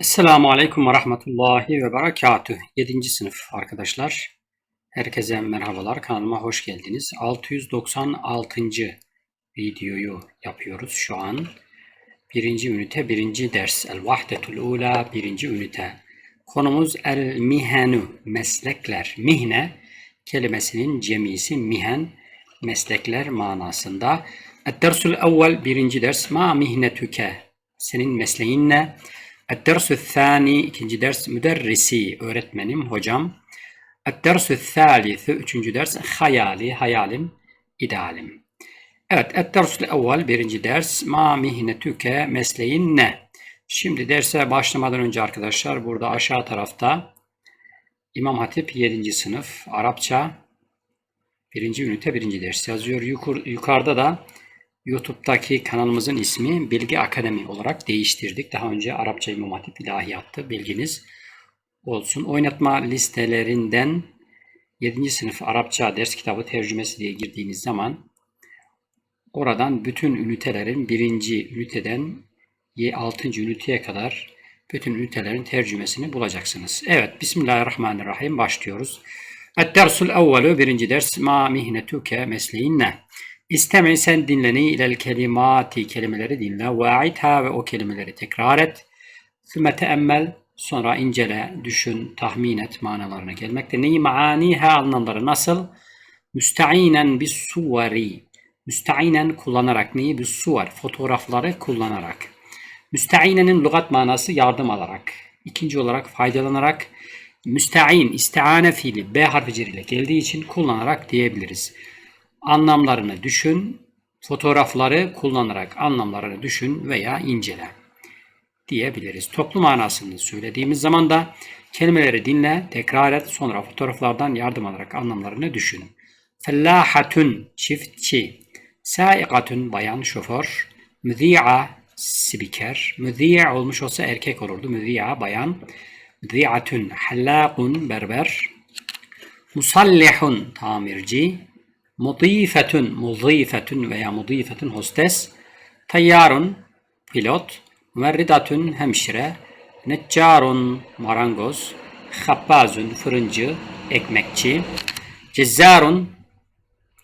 Esselamu Aleyküm ve Rahmetullahi ve Berekatüh. 7. sınıf arkadaşlar. Herkese merhabalar. Kanalıma hoş geldiniz. 696. videoyu yapıyoruz şu an. Birinci ünite, birinci ders. El Vahdetul Ula, birinci ünite. Konumuz El Mihenu, meslekler. Mihne kelimesinin cemisi mihen, meslekler manasında. El Dersul Evvel, birinci ders. Ma mihnetüke, senin mesleğin ne? Dersü thani ikinci ders müderrisi öğretmenim hocam. Dersü thalithu üçüncü ders hayali hayalim idealim. Evet dersü evvel birinci ders ma mihnetüke mesleğin ne? Şimdi derse başlamadan önce arkadaşlar burada aşağı tarafta İmam Hatip 7. sınıf Arapça birinci ünite birinci ders yazıyor. Yukarıda da YouTube'daki kanalımızın ismi Bilgi Akademi olarak değiştirdik. Daha önce Arapça İmam Hatip İlahiyattı. Bilginiz olsun. Oynatma listelerinden 7. sınıf Arapça ders kitabı tercümesi diye girdiğiniz zaman oradan bütün ünitelerin birinci üniteden 6. üniteye kadar bütün ünitelerin tercümesini bulacaksınız. Evet, Bismillahirrahmanirrahim başlıyoruz. Et-dersul evvelu birinci ders ma mihnetuke mesleğin ne? İsteme sen dinleni ilel kelimati kelimeleri dinle ve aitha ve o kelimeleri tekrar et. Sümme teemmel sonra incele, düşün, tahmin et manalarına gelmekte. Neyi maaniha anlamları nasıl? Müsteinen bis suveri. Müsteinen kullanarak neyi? Bis suvar. Fotoğrafları kullanarak. Müsteinenin lügat manası yardım alarak. İkinci olarak faydalanarak. Müstein, istiane fiili B harfi ile geldiği için kullanarak diyebiliriz anlamlarını düşün, fotoğrafları kullanarak anlamlarını düşün veya incele diyebiliriz. Toplu manasını söylediğimiz zaman da kelimeleri dinle, tekrar et, sonra fotoğraflardan yardım alarak anlamlarını düşün. Fellahatun çiftçi, saikatun bayan şoför, müzi'a spiker, müzi'a olmuş olsa erkek olurdu, müzi'a bayan, müzi'atun hallakun berber, musallihun tamirci, Mudifetun, mudifetun veya mudifetun hostes. Tayyarun, pilot. Mümerridatun, hemşire. Neccarun, marangoz. Habbazun, fırıncı, ekmekçi. Cezzarun,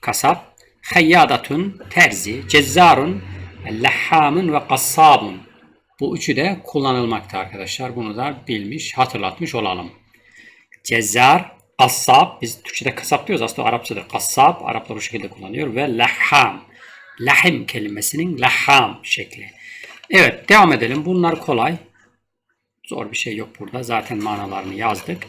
kasap. Hayyadatun, terzi. Cezzarun, lehamun ve kassabun. Bu üçü de kullanılmakta arkadaşlar. Bunu da bilmiş, hatırlatmış olalım. Cezzar, Kassab, biz Türkçe'de kasap diyoruz aslında Arapçada kassab, Araplar bu şekilde kullanıyor ve laham, lahim kelimesinin laham şekli. Evet devam edelim. Bunlar kolay. Zor bir şey yok burada. Zaten manalarını yazdık.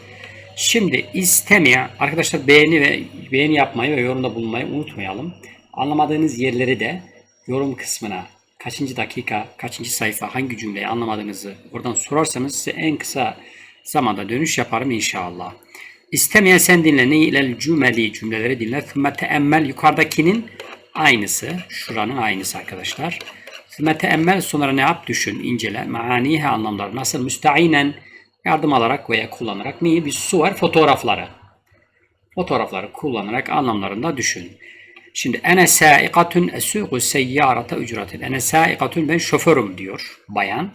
Şimdi istemiyor. Arkadaşlar beğeni ve beğeni yapmayı ve yorumda bulunmayı unutmayalım. Anlamadığınız yerleri de yorum kısmına kaçıncı dakika, kaçıncı sayfa, hangi cümleyi anlamadığınızı oradan sorarsanız size en kısa zamanda dönüş yaparım inşallah. İstemeyen sen dinle. Neyi ilel cümeli cümleleri dinle. Thümme teemmel yukarıdakinin aynısı. Şuranın aynısı arkadaşlar. Thümme teemmel sonra ne yap? Düşün, incele. Maanihe anlamları nasıl? Müsteinen yardım alarak veya kullanarak neyi? Bir su var fotoğrafları. Fotoğrafları kullanarak anlamlarında düşün. Şimdi ene saikatun esugu seyyarata ücretin. Ene saikatun ben şoförüm diyor bayan.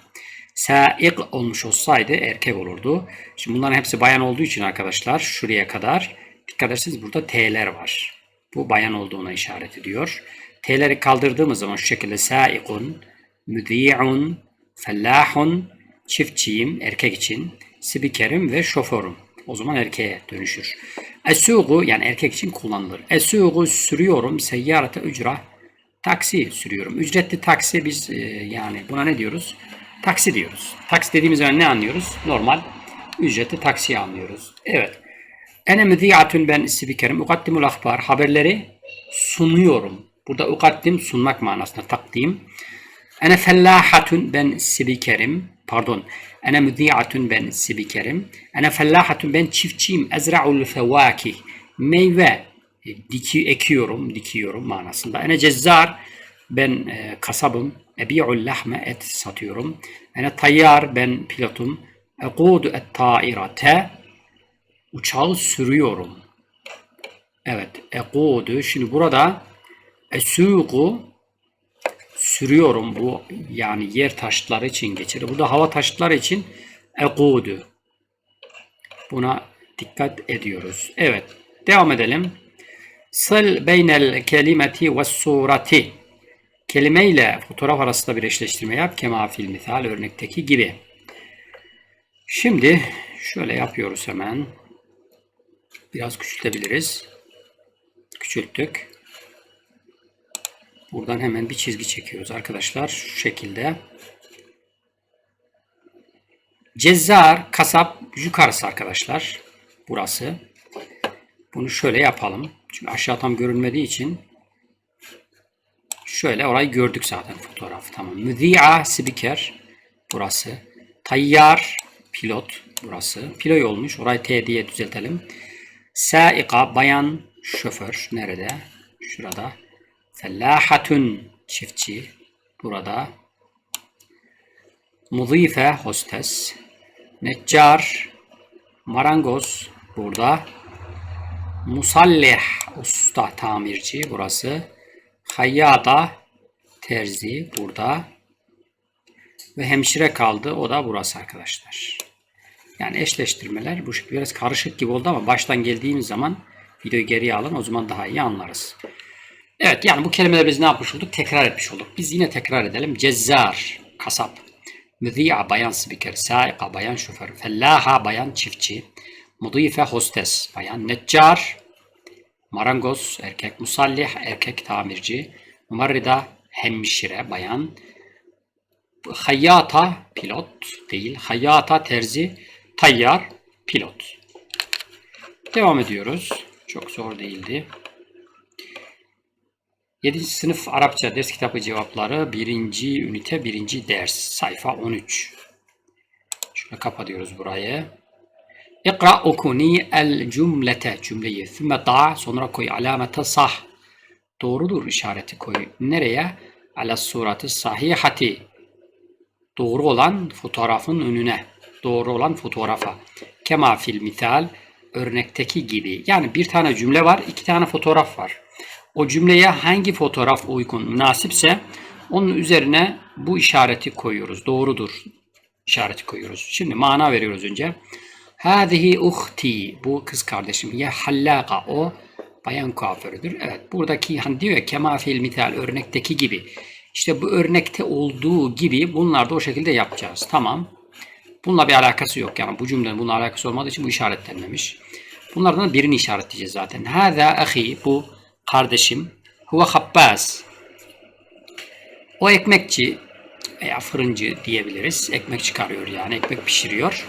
Saik olmuş olsaydı erkek olurdu. Şimdi bunların hepsi bayan olduğu için arkadaşlar şuraya kadar dikkat ederseniz burada T'ler var. Bu bayan olduğuna işaret ediyor. T'leri kaldırdığımız zaman şu şekilde saikun, müzi'un, fellahun, çiftçiyim erkek için, spikerim ve şoförüm. O zaman erkeğe dönüşür. Esugu yani erkek için kullanılır. Esugu sürüyorum seyyarete ücra. Taksi sürüyorum. Ücretli taksi biz e, yani buna ne diyoruz? Taksi diyoruz. Taksi dediğimiz zaman ne anlıyoruz? Normal ücretli taksiyi anlıyoruz. Evet. Ene müziyatun ben spikerim. Ukaddimul akbar. Haberleri sunuyorum. Burada ukaddim sunmak manasında takdim. Ene fellahatun ben spikerim. Pardon. Ene müziyatun ben spikerim. Ene fellahatun ben çiftçiyim. Ezra'ul fevakih. Meyve diki, ekiyorum, dikiyorum manasında. Ene cezzar ben e, kasabım. Ebi'ul lahme et satıyorum. Ene tayyar ben pilotum. Ekudu et tairate uçağı sürüyorum. Evet, ekudu. Şimdi burada esuku sürüyorum bu yani yer taşıtları için geçer. Burada hava taşıtları için ekudu. Buna dikkat ediyoruz. Evet. Devam edelim. Sıl beynel kelimeti ve surati. Kelime ile fotoğraf arasında bir eşleştirme yap. Kema fil misal örnekteki gibi. Şimdi şöyle yapıyoruz hemen. Biraz küçültebiliriz. Küçülttük. Buradan hemen bir çizgi çekiyoruz arkadaşlar. Şu şekilde. Cezzar, kasap yukarısı arkadaşlar. Burası. Bunu şöyle yapalım. Çünkü aşağı tam görünmediği için şöyle orayı gördük zaten fotoğraf. Tamam. Müzi'a, spiker. Burası. Tayyar, pilot. Burası. Pilot olmuş. Orayı T diye düzeltelim. Saika, bayan, şoför. Nerede? Şurada. Fellahatun, çiftçi. Burada. Muzife, hostes. Neccar, marangoz. Burada. Musallih, usta, tamirci. Burası. Hayyada, terzi. Burada. Ve hemşire kaldı. O da burası arkadaşlar. Yani eşleştirmeler bu şekilde biraz karışık gibi oldu ama baştan geldiğimiz zaman videoyu geriye alın o zaman daha iyi anlarız. Evet yani bu kelimeleri biz ne yapmış olduk? Tekrar etmiş olduk. Biz yine tekrar edelim. Cezzar, kasap. Müzi'a, bayan spiker. Saika, bayan şoför. Fellaha, bayan çiftçi. Mudife, hostes. Bayan neccar. Marangoz, erkek. Musallih, erkek tamirci. Mumarrida, hemşire, bayan. Hayyata, pilot değil. Hayyata, terzi. Tayyar, pilot. Devam ediyoruz. Çok zor değildi. 7. sınıf Arapça ders kitabı cevapları 1. ünite 1. ders sayfa 13. Şöyle kapatıyoruz burayı. İkra okuni el cümlete cümleyi. Thümme da sonra koy alamete sah. Doğrudur işareti koy. Nereye? Ala surati sahihati. Doğru olan fotoğrafın önüne. Doğru olan fotoğrafa. Kema fil misal örnekteki gibi. Yani bir tane cümle var, iki tane fotoğraf var o cümleye hangi fotoğraf uygun, münasipse onun üzerine bu işareti koyuyoruz. Doğrudur işareti koyuyoruz. Şimdi mana veriyoruz önce. Hâzihi uhti. Bu kız kardeşim. Ya hallaka. O bayan kuaförüdür. Evet. Buradaki hani diyor ya kema fiil mital örnekteki gibi. İşte bu örnekte olduğu gibi bunlar da o şekilde yapacağız. Tamam. Bununla bir alakası yok. Yani bu cümlenin bununla alakası olmadığı için bu işaretlenmemiş. Bunlardan birini işaretleyeceğiz zaten. Hâzâ ahi. Bu kardeşim huve habbaz. O ekmekçi veya fırıncı diyebiliriz. Ekmek çıkarıyor yani ekmek pişiriyor.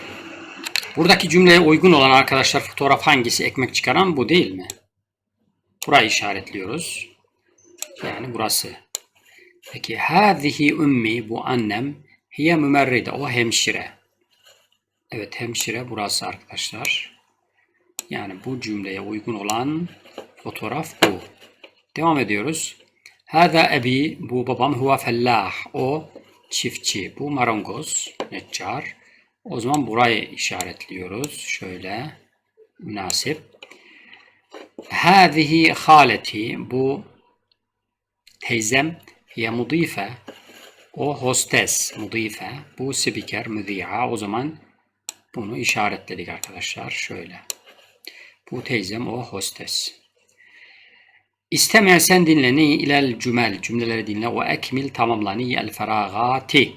Buradaki cümleye uygun olan arkadaşlar fotoğraf hangisi? Ekmek çıkaran bu değil mi? Burayı işaretliyoruz. Yani burası. Peki hâzihi ümmi bu annem hiye mümerride o hemşire. Evet hemşire burası arkadaşlar. Yani bu cümleye uygun olan Fotoğraf bu. Devam ediyoruz. Hâzâ ebi, bu babam huve fellah. O çiftçi. Bu marangoz, neccar. O zaman burayı işaretliyoruz. Şöyle münasip. Hâzihi haleti. Bu teyzem. Hiye mudife. O hostes, mudife. Bu spiker, müzi'a. O zaman bunu işaretledik arkadaşlar. Şöyle. Bu teyzem o hostes. İstemeyen sen dinle ilel cümel cümleleri dinle ve ekmil tamamla ni el feragati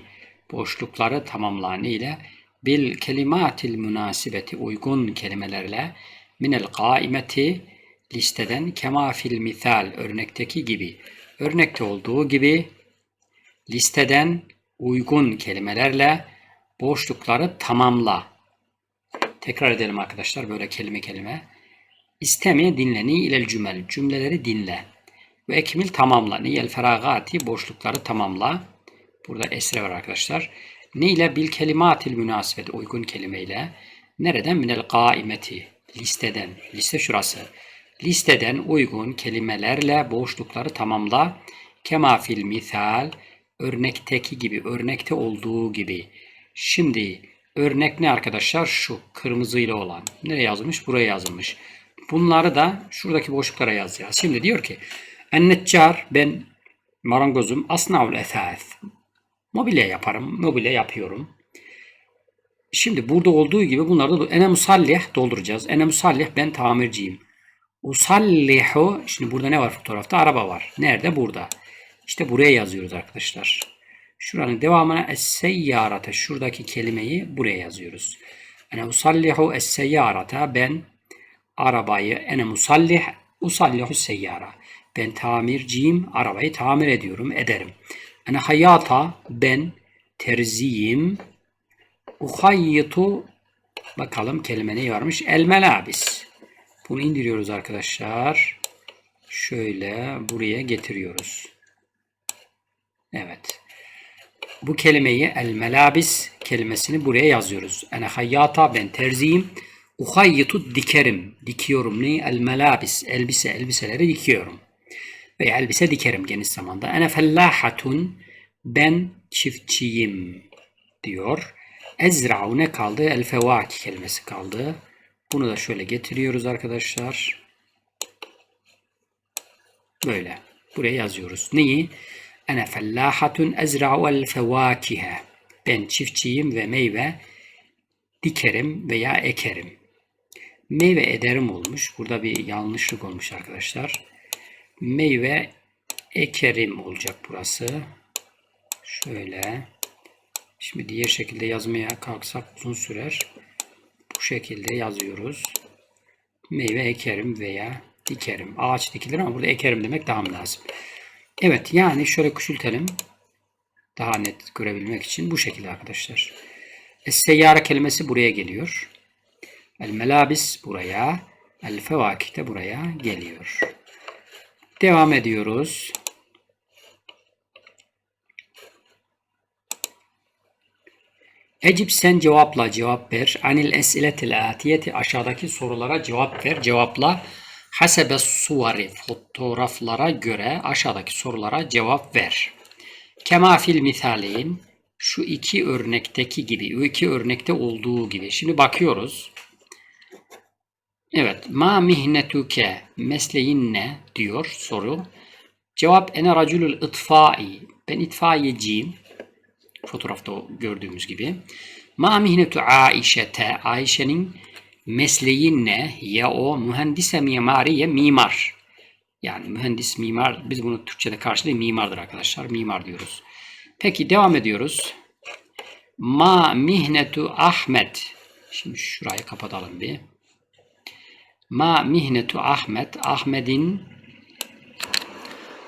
boşlukları tamamla ile bil kelimatil münasibeti uygun kelimelerle minel kaimeti listeden kema fil misal örnekteki gibi örnekte olduğu gibi listeden uygun kelimelerle boşlukları tamamla. Tekrar edelim arkadaşlar böyle kelime kelime. İstemi dinleni ilel cümel. Cümleleri dinle. Ve ekmil tamamla. Niyel feragati boşlukları tamamla. Burada esre var arkadaşlar. Ne ile bil kelimatil münasebet uygun kelimeyle. Nereden? Minel kaimeti. Listeden. Liste şurası. Listeden uygun kelimelerle boşlukları tamamla. Kema fil misal. Örnekteki gibi, örnekte olduğu gibi. Şimdi örnek ne arkadaşlar? Şu kırmızıyla olan. Nereye yazılmış? Buraya yazılmış. Bunları da şuradaki boşluklara yazacağız. Şimdi diyor ki Ennetcar ben marangozum asnaul esas. Mobilya yaparım. Mobilya yapıyorum. Şimdi burada olduğu gibi bunları da ene musallih dolduracağız. Ene musallih ben tamirciyim. Usallihu şimdi burada ne var fotoğrafta? Araba var. Nerede? Burada. İşte buraya yazıyoruz arkadaşlar. Şuranın devamına es-seyyarate şuradaki kelimeyi buraya yazıyoruz. Ene usallihu es-seyyarate ben arabayı ene musallih usallihu seyyara. Ben tamirciyim. Arabayı tamir ediyorum, ederim. Ene hayata ben terziyim. Uhayyitu bakalım kelime ne varmış? El melabis. Bunu indiriyoruz arkadaşlar. Şöyle buraya getiriyoruz. Evet. Bu kelimeyi el melabis kelimesini buraya yazıyoruz. Ene hayyata ben terziyim. Uhayyitu dikerim. Dikiyorum ne? El melabis. Elbise. Elbiseleri dikiyorum. Veya elbise dikerim geniş zamanda. Ene fellahatun. Ben çiftçiyim diyor. Ezra'u ne kaldı? El fevaki kelimesi kaldı. Bunu da şöyle getiriyoruz arkadaşlar. Böyle. Buraya yazıyoruz. Neyi? Ene fellahatun ezra'u el fevakihe. Ben çiftçiyim ve meyve dikerim veya ekerim. Meyve ederim olmuş. Burada bir yanlışlık olmuş arkadaşlar. Meyve ekerim olacak burası. Şöyle. Şimdi diğer şekilde yazmaya kalksak uzun sürer. Bu şekilde yazıyoruz. Meyve ekerim veya dikerim. Ağaç dikilir ama burada ekerim demek daha lazım? Evet yani şöyle küçültelim. Daha net görebilmek için bu şekilde arkadaşlar. Es-seyyare kelimesi buraya geliyor. El-melabis buraya. El-fevakih de buraya geliyor. Devam ediyoruz. Ecib sen cevapla cevap ver. Anil esiletil atiyeti aşağıdaki sorulara cevap ver. Cevapla. Hasebe suvari fotoğraflara göre aşağıdaki sorulara cevap ver. Kema fil şu iki örnekteki gibi, iki örnekte olduğu gibi. Şimdi bakıyoruz. Evet, ma mihnetuke mesleğin ne diyor soru. Cevap ene raculul itfai. Ben itfaiyeciyim. Fotoğrafta gördüğümüz gibi. Ma mihnetu Aişete. Ayşe'nin mesleği ne? Ya o mühendise mimariye mimar. Yani mühendis mimar. Biz bunu Türkçe'de karşılığı mimardır arkadaşlar. Mimar diyoruz. Peki devam ediyoruz. Ma mihnetu Ahmet. Şimdi şurayı kapatalım bir. Ma mihnetu Ahmet. Ahmet'in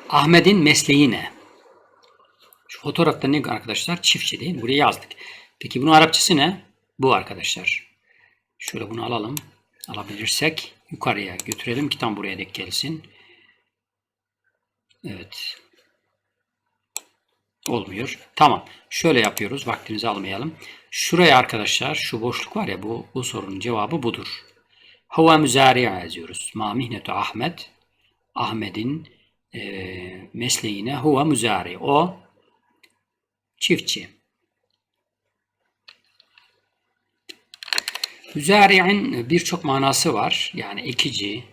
Ahmet'in mesleği ne? Şu fotoğrafta ne arkadaşlar? Çiftçi değil. Buraya yazdık. Peki bunun Arapçası ne? Bu arkadaşlar. Şöyle bunu alalım. Alabilirsek yukarıya götürelim ki tam buraya dek gelsin. Evet. Olmuyor. Tamam. Şöyle yapıyoruz. Vaktinizi almayalım. Şuraya arkadaşlar şu boşluk var ya bu, bu sorunun cevabı budur. Huve müzari'a yazıyoruz. Ma mihnetu Ahmet. Ahmet'in e, mesleğine huve müzari. O çiftçi. Müzari'in birçok manası var. Yani ekici,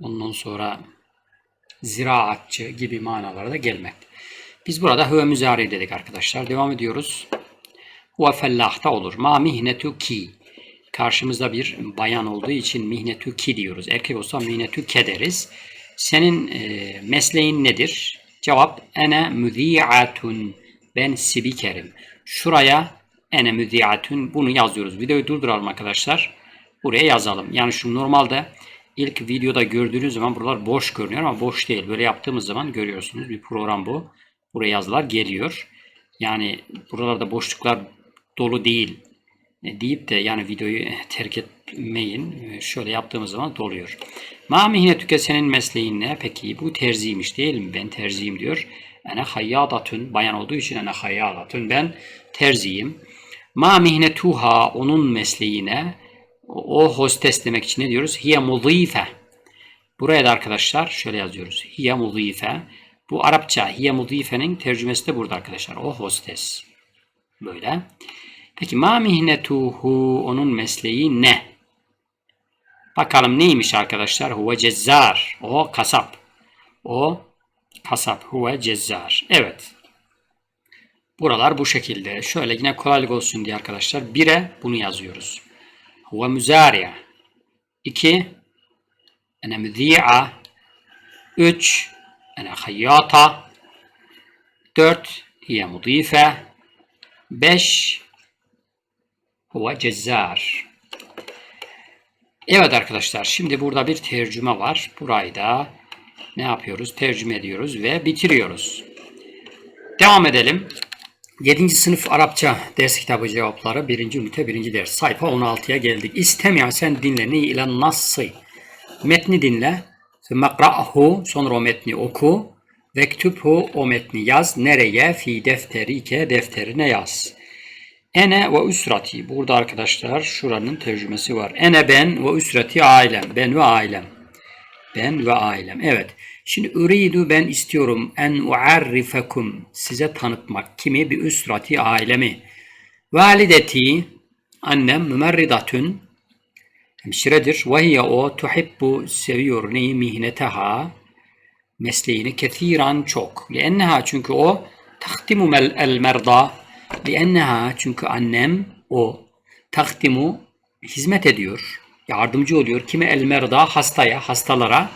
ondan sonra ziraatçı gibi manalara da gelmekte. Biz burada hüve müzari dedik arkadaşlar. Devam ediyoruz. Huve fellahta olur. Ma mihnetu ki. Karşımızda bir bayan olduğu için mihnetu ki diyoruz. Erkek olsa mihnetu ke deriz. Senin e, mesleğin nedir? Cevap ene müzi'atun. Ben spikerim. Şuraya ene müzi'atun bunu yazıyoruz. Videoyu durduralım arkadaşlar. Buraya yazalım. Yani şu normalde ilk videoda gördüğünüz zaman buralar boş görünüyor ama boş değil. Böyle yaptığımız zaman görüyorsunuz. Bir program bu. Buraya yazılar geliyor. Yani buralarda boşluklar dolu değil deyip de yani videoyu terk etmeyin. Şöyle yaptığımız zaman doluyor. Ma mihnetüke senin mesleğin ne? Peki bu terziymiş değil mi? Ben terziyim diyor. Ene hayyadatun. Bayan olduğu için ene hayyadatun. Ben terziyim. Ma mihnetuha. Onun mesleğine. O hostes demek için ne diyoruz? Hiye muzife. Buraya da arkadaşlar şöyle yazıyoruz. Hiye muzife. Bu Arapça hiye muzifenin tercümesi de burada arkadaşlar. O hostes. Böyle. Peki ma mihnetuhu onun mesleği ne? Bakalım neymiş arkadaşlar? Huve cezzar. O kasap. O kasap. Huve cezzar. Evet. Buralar bu şekilde. Şöyle yine kolaylık olsun diye arkadaşlar. 1'e bunu yazıyoruz. Huve müzari'a. 2. Ene müzi'a. 3. Ene hayyata. 4. Hiye mudife. 5. Huve cezzar. Evet arkadaşlar şimdi burada bir tercüme var. Burayı da ne yapıyoruz? Tercüme ediyoruz ve bitiriyoruz. Devam edelim. 7. sınıf Arapça ders kitabı cevapları 1. ünite 1. ders. Sayfa 16'ya geldik. İstemiya sen dinle. Ni ile nasıl? Metni dinle. Mekra'hu sonra o metni oku. Vektübhu o metni yaz. Nereye? Fi defterike defterine yaz. Ene ve üsrati. Burada arkadaşlar şuranın tercümesi var. Ene ben ve üsrati ailem. Ben ve ailem. Ben ve ailem. Evet. Şimdi uridu ben istiyorum en uarrifekum size tanıtmak kimi bir üsrati ailemi. Valideti annem mümerridatun hemşiredir. Ve hiye o tuhibbu seviyor neyi mihneteha mesleğini kethiran çok. Lienneha çünkü o tahtimu el merda lienneha çünkü annem o tahtimu hizmet ediyor. Yardımcı oluyor. Kime el merda hastaya, hastalara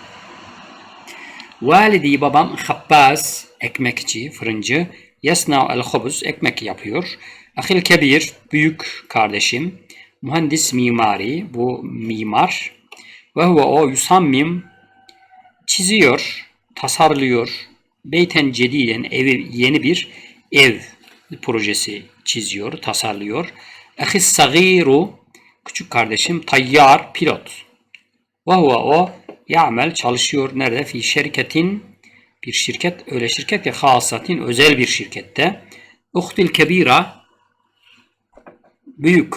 Validi babam habbaz, ekmekçi, fırıncı. Yasna el hobuz, ekmek yapıyor. Ahil kebir, büyük kardeşim. Mühendis mimari, bu mimar. Ve huve o yusammim, çiziyor, tasarlıyor. Beyten cediden, evi, yeni bir ev projesi çiziyor, tasarlıyor. Ahis sagiru, küçük kardeşim, tayyar, pilot. Ve huve o Ya'mel çalışıyor nerede? Fi şirketin bir şirket öyle şirket ki hasatin özel bir şirkette. Uhtil kebira büyük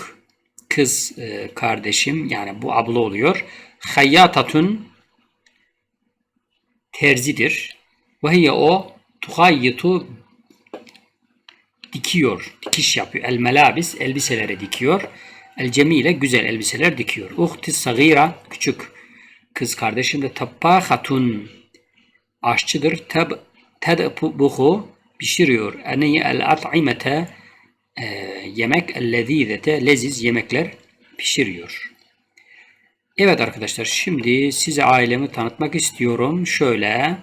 kız e, kardeşim yani bu abla oluyor. Hayyatatun terzidir. Ve hiye o tuhayyitu dikiyor, dikiş yapıyor. El melabis elbiselere dikiyor. El cemile güzel elbiseler dikiyor. Uhti sagira küçük kız kardeşim de tabbahatun aşçıdır. Tab tedbuhu pişiriyor. Eni el at'imete e, yemek ellezizete leziz yemekler pişiriyor. Evet arkadaşlar şimdi size ailemi tanıtmak istiyorum. Şöyle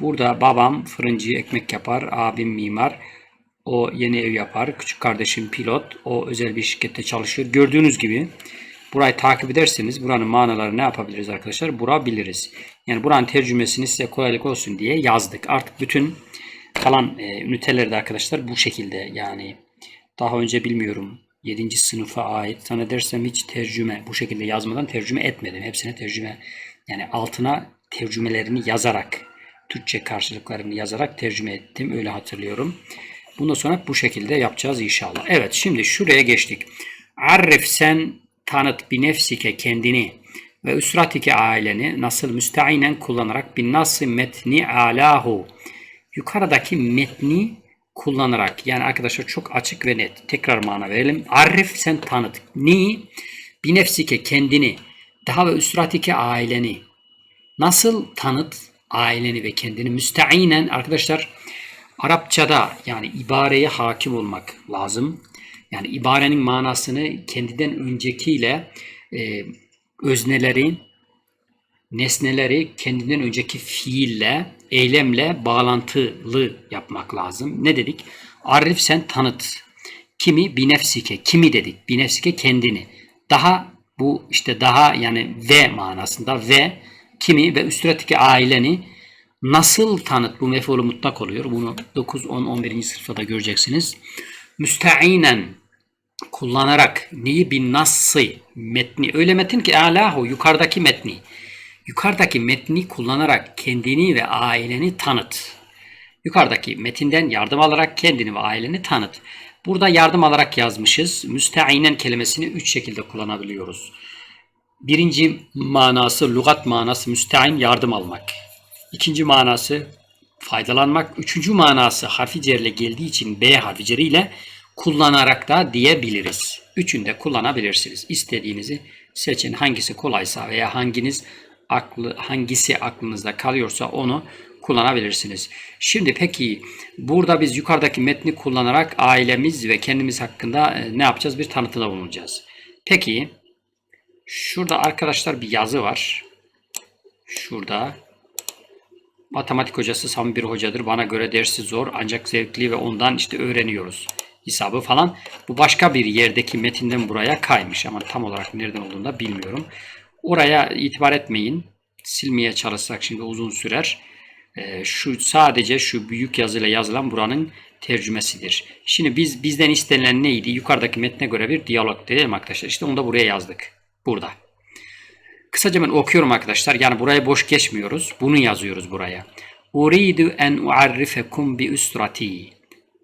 burada babam fırıncı ekmek yapar, abim mimar. O yeni ev yapar. Küçük kardeşim pilot. O özel bir şirkette çalışıyor. Gördüğünüz gibi Burayı takip ederseniz buranın manaları ne yapabiliriz arkadaşlar? Bura biliriz. Yani buranın tercümesini size kolaylık olsun diye yazdık. Artık bütün kalan e, ünitelerde arkadaşlar bu şekilde yani daha önce bilmiyorum 7. sınıfa ait zannedersem hiç tercüme bu şekilde yazmadan tercüme etmedim. Hepsine tercüme yani altına tercümelerini yazarak Türkçe karşılıklarını yazarak tercüme ettim. Öyle hatırlıyorum. Bundan sonra bu şekilde yapacağız inşallah. Evet şimdi şuraya geçtik. Arif sen tanıt bir nefsike kendini ve üsratike aileni nasıl müsteinen kullanarak bir nasıl metni alahu yukarıdaki metni kullanarak yani arkadaşlar çok açık ve net tekrar mana verelim. Arif sen tanıt. Ni bir nefsike kendini daha ve üsratike aileni nasıl tanıt aileni ve kendini müsteinen arkadaşlar Arapçada yani ibareye hakim olmak lazım. Yani ibarenin manasını kendinden öncekiyle e, özneleri, nesneleri kendinden önceki fiille, eylemle bağlantılı yapmak lazım. Ne dedik? Arif sen tanıt. Kimi binefsike, kimi dedik. Binefsike kendini. Daha bu işte daha yani ve manasında ve kimi ve üstüretiki aileni nasıl tanıt bu mef'ulü mutlak oluyor. Bunu 9, 10, 11. sınıfta da göreceksiniz. Müsteinen kullanarak neyi bin nassı metni öyle metin ki alahu yukarıdaki metni yukarıdaki metni kullanarak kendini ve aileni tanıt. Yukarıdaki metinden yardım alarak kendini ve aileni tanıt. Burada yardım alarak yazmışız. Müsteinen kelimesini üç şekilde kullanabiliyoruz. Birinci manası, lügat manası müstein yardım almak. İkinci manası faydalanmak. Üçüncü manası harfi cerle geldiği için B harfi ile kullanarak da diyebiliriz. Üçünü de kullanabilirsiniz. İstediğinizi seçin. Hangisi kolaysa veya hanginiz aklı hangisi aklınızda kalıyorsa onu kullanabilirsiniz. Şimdi peki burada biz yukarıdaki metni kullanarak ailemiz ve kendimiz hakkında e, ne yapacağız? Bir tanıtıda bulunacağız. Peki şurada arkadaşlar bir yazı var. Şurada matematik hocası Sami bir hocadır. Bana göre dersi zor ancak zevkli ve ondan işte öğreniyoruz hesabı falan. Bu başka bir yerdeki metinden buraya kaymış ama tam olarak nereden olduğunu da bilmiyorum. Oraya itibar etmeyin. Silmeye çalışsak şimdi uzun sürer. Ee, şu sadece şu büyük yazıyla yazılan buranın tercümesidir. Şimdi biz bizden istenilen neydi? Yukarıdaki metne göre bir diyalog değil mi arkadaşlar? İşte onu da buraya yazdık. Burada. Kısaca ben okuyorum arkadaşlar. Yani burayı boş geçmiyoruz. Bunu yazıyoruz buraya. Uridu en uarrifekum bi üstrati.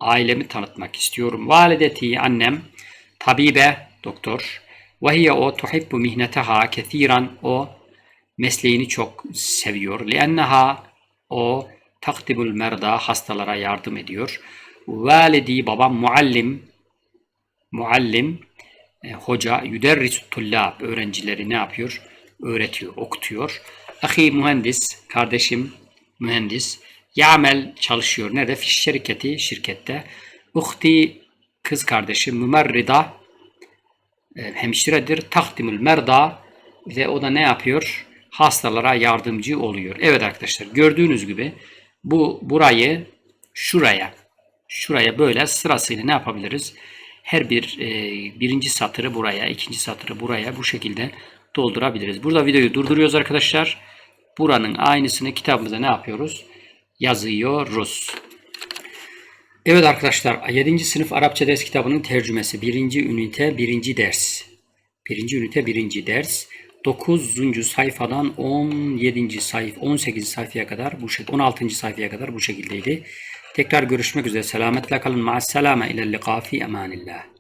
Ailemi tanıtmak istiyorum. Valideti annem tabibe doktor. Ve hiye o tuhibbu mihneteha kethiran. O mesleğini çok seviyor. Lienneha o takdibul merda hastalara yardım ediyor. Validi babam muallim muallim e, hoca yüderrisu tullab öğrencileri ne yapıyor? Öğretiyor, okutuyor. Ahi mühendis, kardeşim mühendis. Yamel çalışıyor. Nerede? Fiş şirketi, şirkette. Uhti kız kardeşim mümerrida e, hemşiredir. Takdimül merda ve o da ne yapıyor? Hastalara yardımcı oluyor. Evet arkadaşlar gördüğünüz gibi bu burayı şuraya şuraya böyle sırasıyla ne yapabiliriz? Her bir e, birinci satırı buraya, ikinci satırı buraya bu şekilde doldurabiliriz. Burada videoyu durduruyoruz arkadaşlar. Buranın aynısını kitabımıza ne yapıyoruz? Yazıyoruz. Evet arkadaşlar 7. sınıf Arapça ders kitabının tercümesi 1. ünite 1. ders. 1. ünite 1. ders. 9. sayfadan 17. sayfa 18. sayfaya kadar bu şekilde 16. sayfaya kadar bu şekildeydi. Tekrar görüşmek üzere. Selametle kalın. Ma'as selame ile liqa fi emanillah.